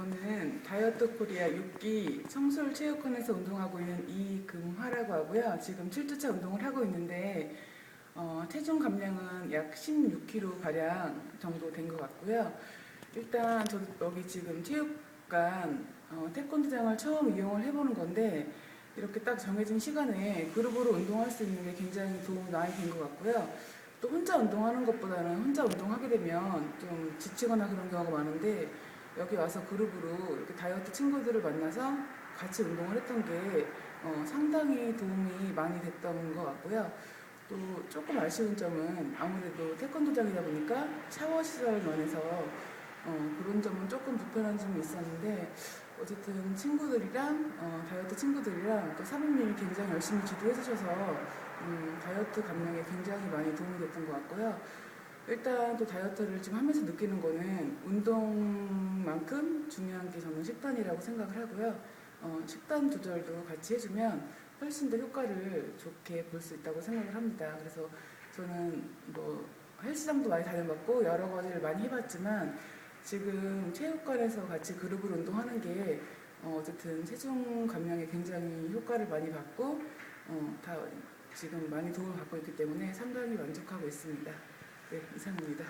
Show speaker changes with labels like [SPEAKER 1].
[SPEAKER 1] 저는 다이어트 코리아 6기 청솔 체육관에서 운동하고 있는 이금화라고 하고요. 지금 7주차 운동을 하고 있는데 어, 체중 감량은 약 16kg 가량 정도 된 것 같고요. 일단 저도 여기 지금 체육관 어, 태권도장을 처음 이용을 해보는 건데 이렇게 딱 정해진 시간에 그룹으로 운동할 수 있는 게 굉장히 도움이 많이 된 것 같고요. 또 혼자 운동하는 것보다는 혼자 운동하게 되면 좀 지치거나 그런 경우가 많은데 여기 와서 그룹으로 이렇게 다이어트 친구들을 만나서 같이 운동을 했던 게 어, 상당히 도움이 많이 됐던 것 같고요. 또 조금 아쉬운 점은 아무래도 태권도장이다 보니까 샤워 시설 면에서 어, 그런 점은 조금 불편한 점이 있었는데 어쨌든 친구들이랑 어, 다이어트 친구들이랑 또 사모님이 굉장히 열심히 지도해 주셔서 음, 다이어트 감량에 굉장히 많이 도움이 됐던 것 같고요. 일단 또 다이어트를 지금 하면서 느끼는 거는 운동만큼 중요한 게 저는 식단이라고 생각을 하고요. 어, 식단 조절도 같이 해주면 훨씬 더 효과를 좋게 볼 수 있다고 생각을 합니다. 그래서 저는 뭐 헬스장도 많이 다녀봤고 여러 가지를 많이 해봤지만 지금 체육관에서 같이 그룹으로 운동하는 게 어, 어쨌든 체중 감량에 굉장히 효과를 많이 받고 어, 다 지금 많이 도움을 받고 있기 때문에 상당히 만족하고 있습니다. 네, 이상입니다.